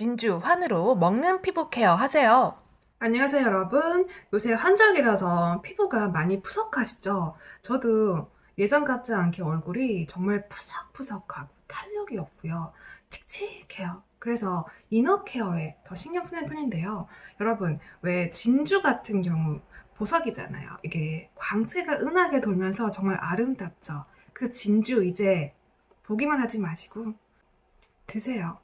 진주, 환으로 먹는 피부 케어 하세요. 안녕하세요, 여러분. 요새 환절기라서 피부가 많이 푸석하시죠? 저도 예전 같지 않게 얼굴이 정말 푸석푸석하고 탄력이 없고요. 칙칙해요. 그래서 이너 케어에 더 신경 쓰는 편인데요. 여러분, 왜 진주 같은 경우 보석이잖아요. 이게 광채가 은하게 돌면서 정말 아름답죠? 그 진주 이제 보기만 하지 마시고 드세요.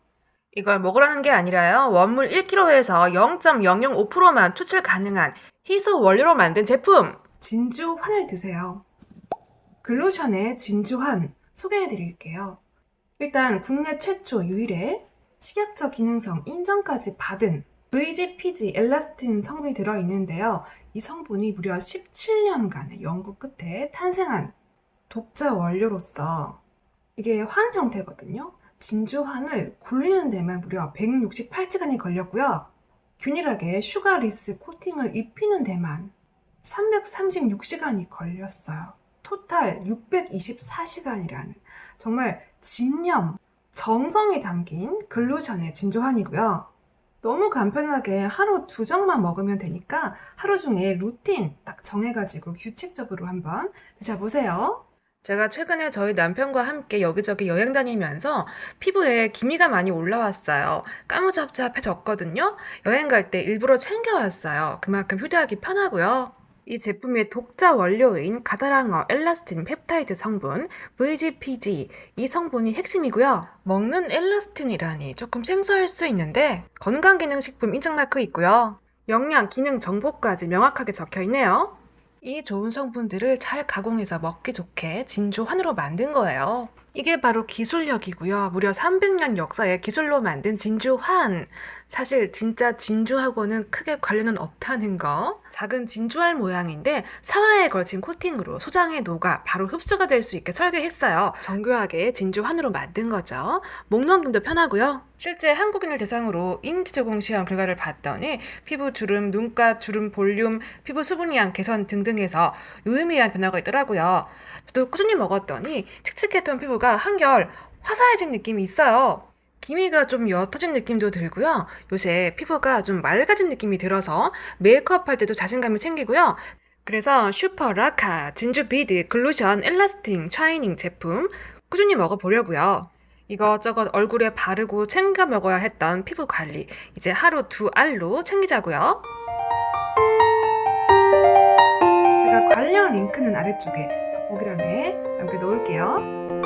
이걸 먹으라는 게 아니라요. 원물 1kg에서 0.005%만 추출 가능한 희소 원료로 만든 제품. 진주환을 드세요. 글로션의 진주환 소개해 드릴게요. 일단 국내 최초 유일의 식약처 기능성 인정까지 받은 VGPG 엘라스틴 성분이 들어있는데요. 이 성분이 무려 17년간의 연구 끝에 탄생한 독자 원료로서 이게 환 형태거든요. 진주환을 굴리는 데만 무려 168시간이 걸렸고요. 균일하게 슈가리스 코팅을 입히는 데만 336시간이 걸렸어요. 토탈 624시간이라는 정말 집념, 정성이 담긴 글루션의 진주환이고요. 너무 간편하게 하루 두 정만 먹으면 되니까 하루 중에 루틴 딱 정해가지고 규칙적으로 한번 드셔보세요. 제가 최근에 저희 남편과 함께 여기저기 여행 다니면서 피부에 기미가 많이 올라왔어요. 까무잡잡해졌거든요. 여행 갈 때 일부러 챙겨왔어요. 그만큼 휴대하기 편하고요. 이 제품의 독자 원료인 가다랑어 엘라스틴 펩타이드 성분 VGPG 이 성분이 핵심이고요. 먹는 엘라스틴이라니 조금 생소할 수 있는데 건강기능식품 인증 마크 있고요. 영양, 기능 정보까지 명확하게 적혀 있네요. 이 좋은 성분들을 잘 가공해서 먹기 좋게 진주 환으로 만든 거예요. 이게 바로 기술력이고요. 무려 300년 역사의 기술로 만든 진주환. 사실 진짜 진주하고는 크게 관련은 없다는 거. 작은 진주알 모양인데 사화에 걸친 코팅으로 소장에 녹아 바로 흡수가 될 수 있게 설계했어요. 정교하게 진주환으로 만든 거죠. 목 넘김도 편하고요. 실제 한국인을 대상으로 인지 제공 시험 결과를 봤더니 피부 주름, 눈가 주름 볼륨, 피부 수분량 개선 등등해서 유의미한 변화가 있더라고요. 저도 꾸준히 먹었더니 칙칙했던 피부가 한결 화사해진 느낌이 있어요. 기미가 좀 옅어진 느낌도 들고요. 요새 피부가 좀 맑아진 느낌이 들어서 메이크업 할 때도 자신감이 생기고요. 그래서 슈퍼 라카 진주 비드 글루션 엘라스팅 샤이닝 제품 꾸준히 먹어보려고요. 이것저것 얼굴에 바르고 챙겨 먹어야 했던 피부 관리 이제 하루 두 알로 챙기자고요. 제가 관련 링크는 아래쪽에 더보기란에 남겨놓을게요.